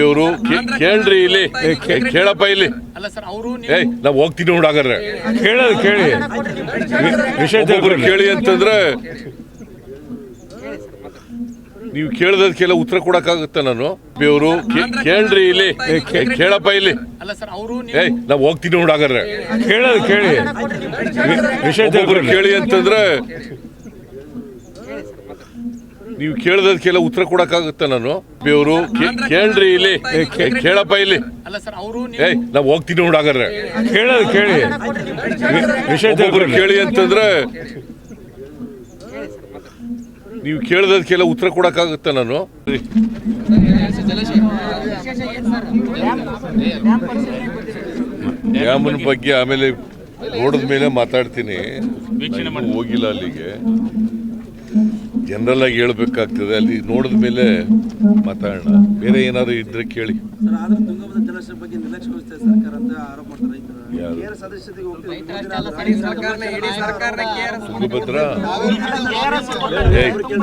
ಇವರು ಕೇಳ್ರಿ ಇಲ್ಲಿ. ಕೇಳಪ್ಪ ಇಲ್ಲಿ. ಅಲ್ಲ ಸರ್ ಅವರು ಏಯ್ ನಾವ್ ಹೋಗ್ತೀನಿ ನೋಡಾಗ್ರೆ ಕೇಳೋದು ಕೇಳಿ. ವಿಶೇಷ ವಿಷಯ ಕೇಳಿ ಅಂತಂದ್ರೆ ನೀವು ಕೇಳದಕ್ಕೆಲ್ಲ ಉತ್ತರ ಕೊಡಕ್ಕಾಗುತ್ತ ನಾನು. ಇವರು ಕೇಳ್ರಿ ಇಲ್ಲಿ. ಕೇಳಪ್ಪ ಇಲ್ಲಿ. ಅಲ್ಲ ಸರ್ ಅವರು ಏಯ್ ನಾವ್ ಹೋಗ್ತೀನಿ ನೋಡಾಗ್ರೆ ಕೇಳೋದು ಕೇಳಿ. ವಿಶೇಷ ವಿಷಯ ಕೇಳಿ ಅಂತಂದ್ರೆ ನೀವು ಕೇಳದಕ್ಕೆಲ್ಲ ಉತ್ತರ ಕೊಡಕ್ಕಾಗುತ್ತ ನಾನು? ಇವರು ಕೇಳ್ರಿ ಇಲ್ಲಿ. ಕೇಳಪ್ಪ ಇಲ್ಲಿ. ಅಲ್ಲ ಸರ್ ಅವರು ಏಯ್ ನಾವು ಹೋಗ್ತೀನಿ ನೋಡಾಗ್ರೆ ಕೇಳೋದು ಕೇಳಿ. ಒಬ್ಬೊಬ್ರು ಕೇಳಿ ಅಂತಂದ್ರೆ ನೀವು ಕೇಳದಕ್ಕೆಲ್ಲ ಉತ್ತರ ಕೊಡಕ್ಕಾಗುತ್ತ ನಾನು? ಡ್ಯಾಮನ್ ಬಗ್ಗೆ ಆಮೇಲೆ ನೋಡಿದ ಮೇಲೆ ಮಾತಾಡ್ತೀನಿ ಹೋಗಿಲ್ಲ ಅಲ್ಲಿಗೆ. ಜನರಲ್ ಆಗಿ ಹೇಳ್ಬೇಕಾಗ್ತದೆ ಅಲ್ಲಿ ನೋಡಿದ ಮೇಲೆ ಮಾತಾಡೋಣ. ಬೇರೆ ಏನಾದ್ರು ಇದ್ರೆ ಕೇಳಿ.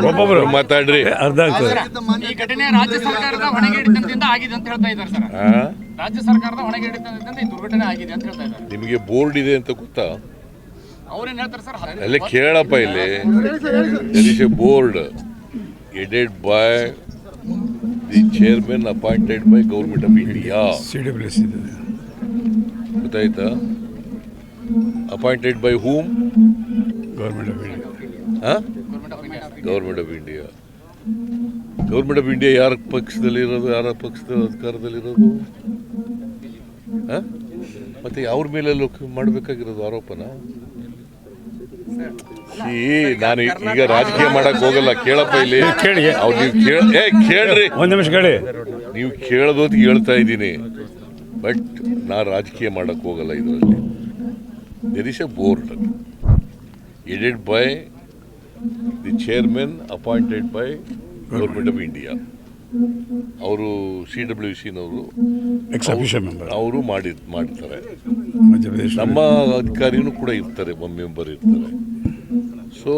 ಒಬ್ಬೊಬ್ರು ಮಾತಾಡ್ರಿ. ಅರ್ಧ ಆಗ್ತದೆ. ಈ ಘಟನೆ ರಾಜ್ಯ ಸರ್ಕಾರದ ಹೊಣೆಗೇಡಿತನದಿಂದ ಆಗಿದೆ ಅಂತ ಹೇಳ್ತಾ ಇದ್ದಾರೆ ಸರ್. ರಾಜ್ಯ ಸರ್ಕಾರದ ಹೊಣೆಗೇಡಿತನದಿಂದ ಈ ದುರ್ಘಟನೆ ಆಗಿದೆ ಅಂತ ಹೇಳ್ತಾ ಇದ್ದಾರೆ. ನಿಮಗೆ ಬೋರ್ಡ್ ಇದೆ ಅಂತ ಗೊತ್ತಾ? ಅಲ್ಲೇ ಕೇಳಪ್ಪ ಇಲ್ಲಿ. There is a board headed by the chairman appointed by government of India C W S ಇದೆ. ಗೊತ್ತಾಯ್ತಾ? Appointed by whom government of India government of India government of India ಯಾರ ಪಕ್ಷದಲ್ಲಿ ಇರೋದು ಯಾರ ಪಕ್ಷದ ಅಧಿಕಾರದಲ್ಲಿರೋದು ಹಾಂ ಮತ್ತೆ ಅವ್ರ ಮೇಲೆ ಮಾಡಬೇಕಾಗಿರೋದು ಆರೋಪನ? ನಾನು ಈಗ ರಾಜಕೀಯ ಮಾಡಕ್ ಹೋಗಲ್ಲ ಕೇಳಪ್ಪ ಇಲ್ಲಿ. ಕೇಳಿ. ಅವ್ರು ನೀವು ಕೇಳ ಏ ಕೇಳ್ರಿ. ಒಂದು ನಿಮಿಷ ಕೇಳಿ. ನೀವು ಕೇಳದೋತ್ ಹೇಳ್ತಾ ಇದ್ದೀನಿ. ಬಟ್ ನಾ ರಾಜಕೀಯ ಮಾಡಕ್ ಹೋಗಲ್ಲ ಇದರಲ್ಲಿ. There is a board headed by the chairman appointed by government of India ಅವರು ಸಿ ಡಬ್ಲ್ಯೂ ಸಿನವರು ಅವರು ಮಾಡಿ ಮಾಡ್ತಾರೆ. ನಮ್ಮ ಅಧಿಕಾರಿನೂ ಕೂಡ ಇರ್ತಾರೆ ಒಮ್ಮೆ ಮೆಂಬರ್ ಇರ್ತಾರೆ. ಸೊ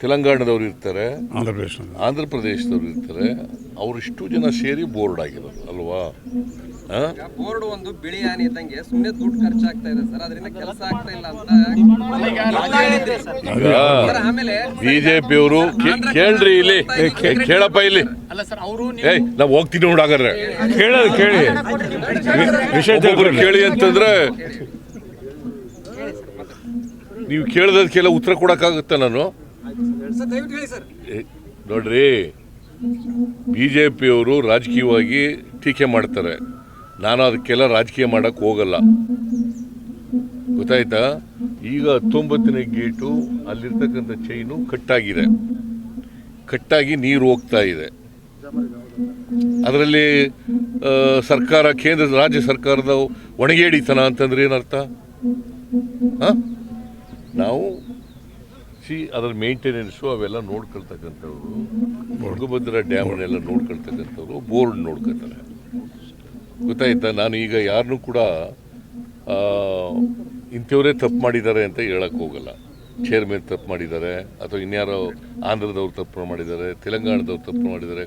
ತೆಲಂಗಾಣದವ್ರು ಇರ್ತಾರೆ ಆಂಧ್ರ ಪ್ರದೇಶ ಆಂಧ್ರ ಪ್ರದೇಶದವ್ರು ಇರ್ತಾರೆ ಅವರಿಷ್ಟು ಜನ ಸೇರಿ ಬೋರ್ಡ್ ಆಗಿರೋದು ಅಲ್ವಾ? ಆ? ಬೋರ್ಡ್ ಒಂದು ಬಿಳಿ ಆನೆ ಇದ್ದಂಗೆ ಸುಮ್ಮನೆ ದುಡ್ಡು ಖರ್ಚಾಗ್ತಾ ಇದೆ ಸರ್. ಅದರಿಂದ ಕೆಲಸ ಆಗ್ತಾ ಇಲ್ಲ ಅಂತ ಈಗ ಸರ್. ಆಮೇಲೆ ಬಿಜೆಪಿಯವರು ಕೇಳ್ರಿ ಇಲ್ಲಿ. ಏ, ಕೇಳಪ್ಪ ಇಲ್ಲಿ. ಅಲ್ಲ ಸರ್ ಅವರು ಏಯ್ ನಾವು ಹೋಗ್ತೀನಿ ನೋಡಾಗರ್ರೆ ಕೇಳೋದು ಕೇಳಿ. ಒಬ್ಬೊಬ್ರು ಕೇಳಿ ಅಂತಂದ್ರೆ ನೀವು ಕೇಳದಕ್ಕೆಲ್ಲ ಉತ್ತರ ಕೊಡಕ್ಕಾಗುತ್ತ ನಾನು? ನೋಡ್ರಿ ಬಿಜೆಪಿಯವರು ರಾಜಕೀಯವಾಗಿ ಟೀಕೆ ಮಾಡ್ತಾರೆ. ನಾನು ಅದಕ್ಕೆಲ್ಲ ರಾಜಕೀಯ ಮಾಡೋಕ್ಕೆ ಹೋಗಲ್ಲ. ಗೊತ್ತಾಯ್ತಾ? ಈಗ ಹತ್ತೊಂಬತ್ತನೇ ಗೇಟು ಅಲ್ಲಿರ್ತಕ್ಕಂಥ ಚೈನು ಕಟ್ಟಾಗಿದೆ. ಕಟ್ಟಾಗಿ ನೀರು ಹೋಗ್ತಾ ಇದೆ. ಅದರಲ್ಲಿ ಸರ್ಕಾರ, ಕೇಂದ್ರ, ರಾಜ್ಯ ಸರ್ಕಾರದ ಒಣಗೇಡಿತನ ಅಂತಂದ್ರೆ ಏನರ್ಥ? ಹಾಂ? ನಾವು ಸಿ, ಅದರ ಮೇಂಟೆನೆನ್ಸು ಅವೆಲ್ಲ ನೋಡ್ಕೊಳ್ತಕ್ಕಂಥವ್ರು ತುಂಗಭದ್ರಾ ಡ್ಯಾಮನ್ನೆಲ್ಲ ನೋಡ್ಕೊಳ್ತಕ್ಕಂಥವ್ರು, ಬೋರ್ಡ್ ನೋಡ್ಕೊತಾರೆ ಗೊತ್ತಾಯ್ತಾ? ನಾನು ಈಗ ಯಾರನ್ನೂ ಕೂಡ ಇಂಥವರೇ ತಪ್ಪು ಮಾಡಿದ್ದಾರೆ ಅಂತ ಹೇಳಕ್ಕೆ ಹೋಗಲ್ಲ. ಚೇರ್ಮನ್ ತಪ್ಪು ಮಾಡಿದ್ದಾರೆ, ಅಥವಾ ಇನ್ಯಾರೋ ಆಂಧ್ರದವ್ರು ತಪ್ಪು ಮಾಡಿದ್ದಾರೆ, ತೆಲಂಗಾಣದವ್ರು ತಪ್ಪು ಮಾಡಿದ್ದಾರೆ